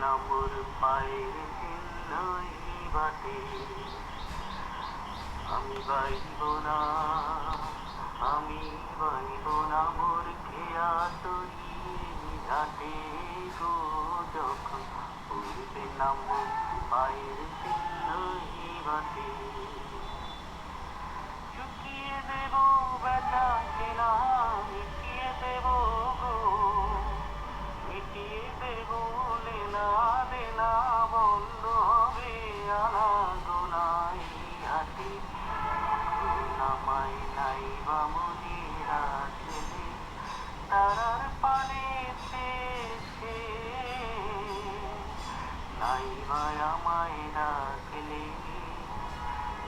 মোর পায়ের চিহ্নই বাটে আমি বাইব না আমি বাইব না মোর খেয়া তরি ঘাটে গো যখন পড়বে না মোর পায়ের চিহ্নই বাটে চুকিয়ে দেব বেটা কেনা নামাই নাই বামুনিরা ছেলে তারার পানে নাই বা আমায় ডাকলে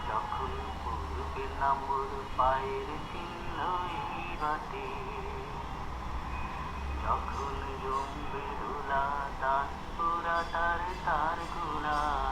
যখন পূর্বে নামর পায়ের চিহ্নই বাটে যখন জমবে দোলা তার তার তার গুলায়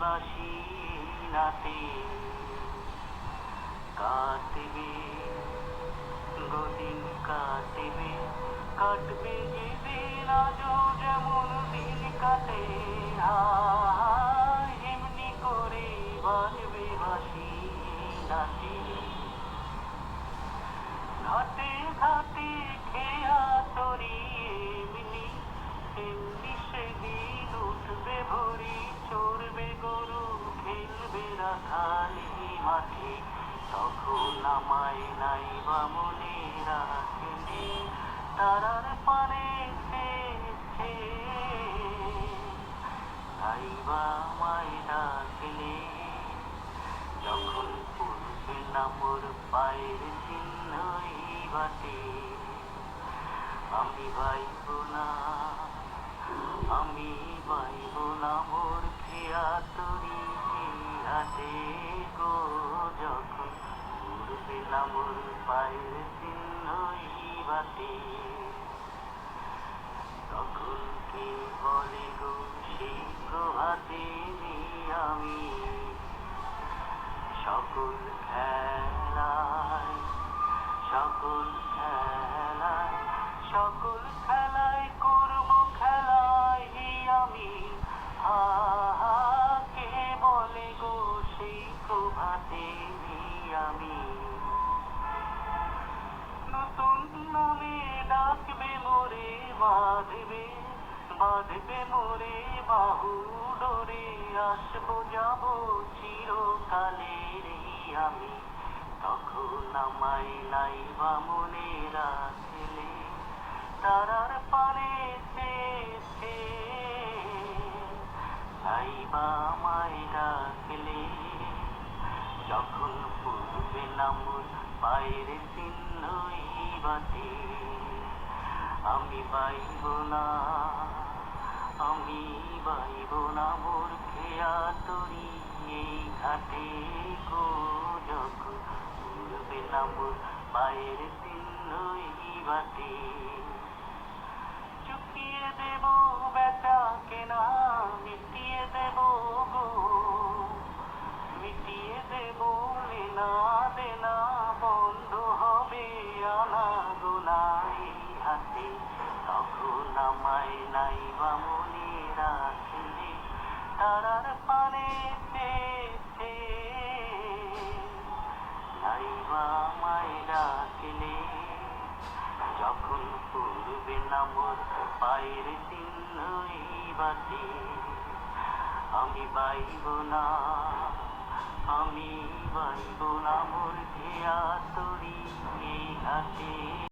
বাসি নাতে কাটবে গদিন কাটবে কাটবে যে দিন আজও যেমন দিন কাটে হায়, তখন আমায় নাই বা মনে তারার পানে পেয়েছে বা আমায় ডাকলে যখন পূর্বে নামর পায়ের চিহ্নই বাটে আমি বাইব না আমি বাইব না মোর খেয়া তরি হাতে গো যখন নামর পায়ের চিহ্নই বাটে তখন কে বলে গো সেই প্রভাতে আমি সকল খেলায় সকল খেলায় সকল খেলায় করব খেলায় আমি কে বলে গো সেই প্রভাতে আমি বাঁধবে বাঁধবে বাহু ডোরে আসব যাব চিরকালের এই আমি। তখন আমায় নাই বা মনে রাখলে, তারার পানে চেয়েছে। নাই বা আমায় ডাকলে, যখন পূর্বে নামুর পায়ের চিহ্নই বাটে আমি বাইব না, আমি বাইব না মোর খেয়া তরি এই ঘাটে যখন পূর্বে নামুর পায়ের চিহ্নই বাটে। যখন পূর্বে নামর পায়ের চিহ্নই বাটে আমি বাইব না আমি বাইব না মোর খেয়া তরি ঘাটে